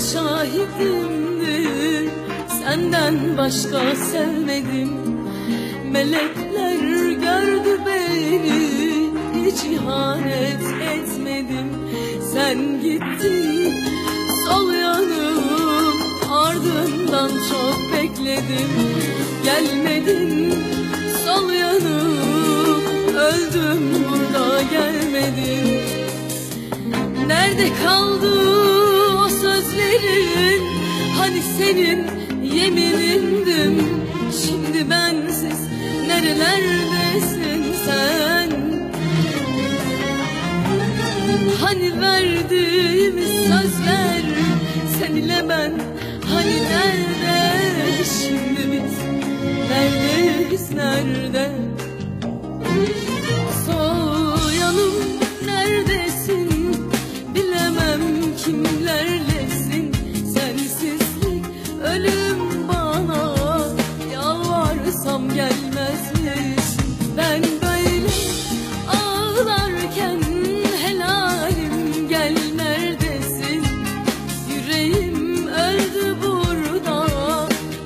Şahidimdir Senden başka sevmedim. Melekler gördü beni Hiç ihanet etmedim. Sen gittin sol yanım Ardından çok bekledim. Gelmedin sol yanım Öldüm burada gelmedin Nerede kaldı o sözlerin Hani senin yeminindim. Şimdi bensiz nerelerdesin sen? Hani verdiğimiz sözler Sen ile ben hani nerede? Şimdi biz neredeyiz nerede ağlarken Helalim gel neredesin? Yüreğim öldü burada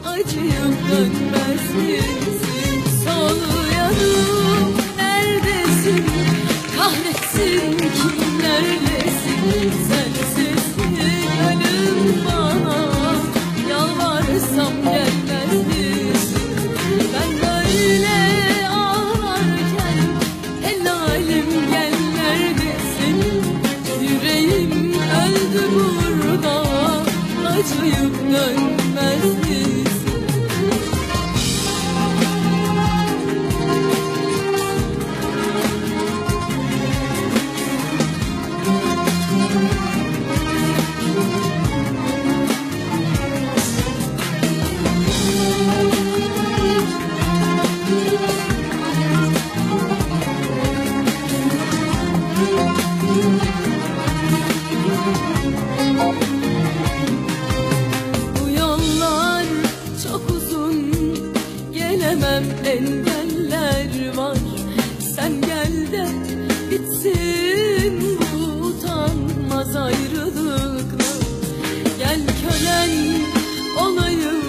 Acıyıp dönmez misin Sol yanım neredesin? Kahretsin kimlerlesin Sensizlik ngân engeller var. Sen gel de bitsin bu utanmaz ayrılıklar. Gel kölen olayım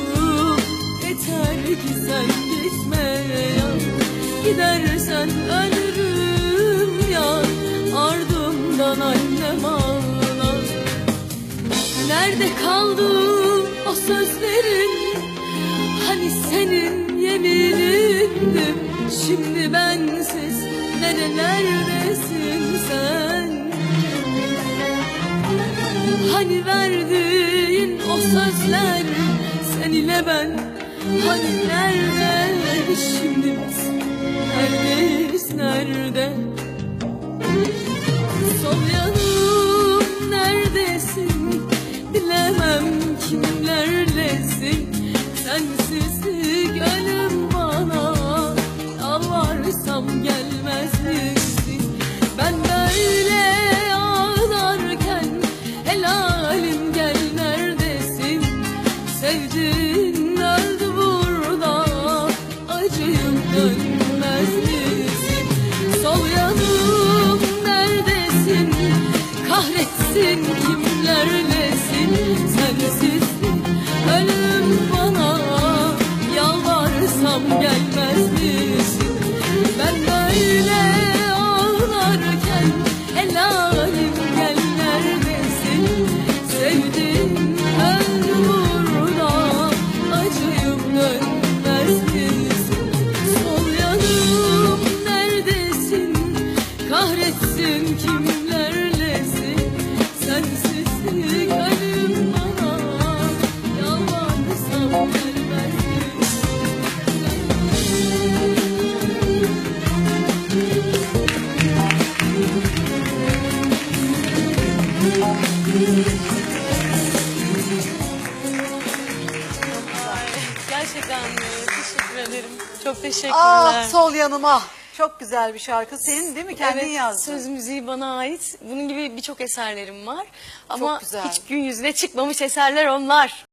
Yeter ki sen gitme ya. Gidersen ölürüm ya Ardından annem ağlar. Nerede kaldı o sözlerin? Hani senin yeminindim Şimdi bensiz nerelerdesin sen? Hani verdiğin o sözler Sen ile ben Hani nerede? Şimdi biz Neredeyiz nerede? Sol yanım Yalvarsam gelmez kimlerlesin Sensizlik ölüm bana Yalvarsam gelmez misin Gerçekten teşekkür ederim. Çok teşekkürler. Ah sol yanıma. Çok güzel bir şarkı. Senin değil mi? Kendin evet, yazdın. söz müziği bana ait. Bunun gibi birçok eserlerim var. Ama güzel. hiç gün yüzüne çıkmamış eserler onlar.